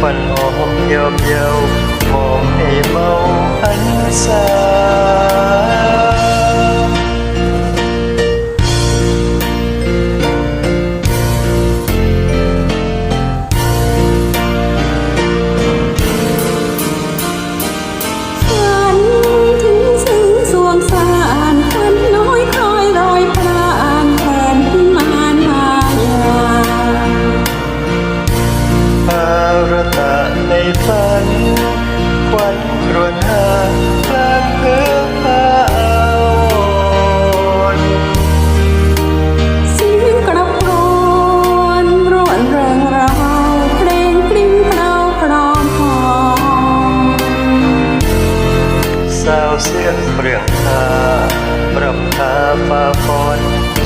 phần hồn nhôm nhau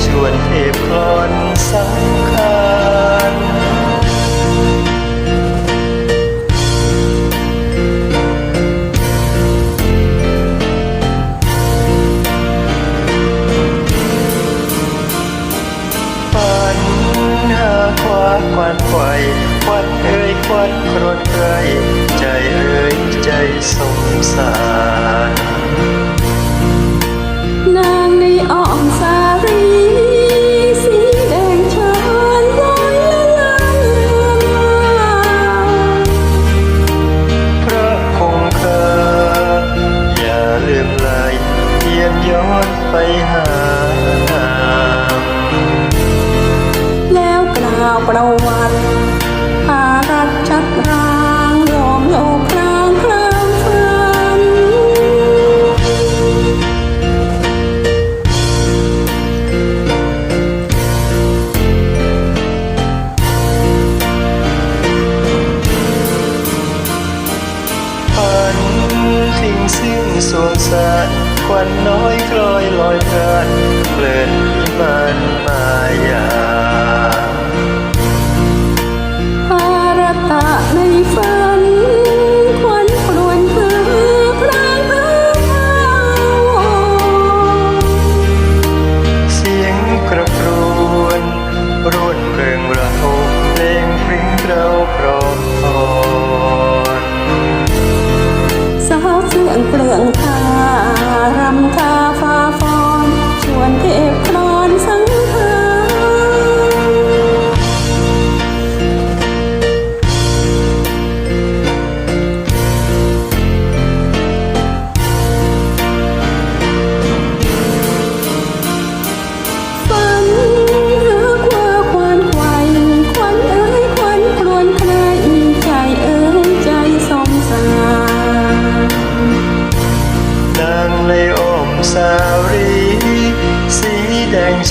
ชวนเทพคลอนสำคัญปัญหาควาควันไฟควันเอ่ยควันครดไกลใจเอ่ยใจสงสาร สิ้นสวงสารควันน้อยคลอยลอยเพลินเพลินมันมาอยา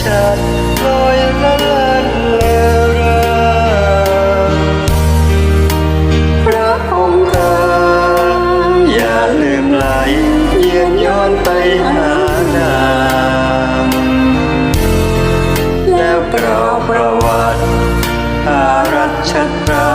ฉันก็ยังละเลินเลรพระองค์าอย่าลืมไหลเยียนยนไปหานางแล้วกรอประวัติอารัชตรา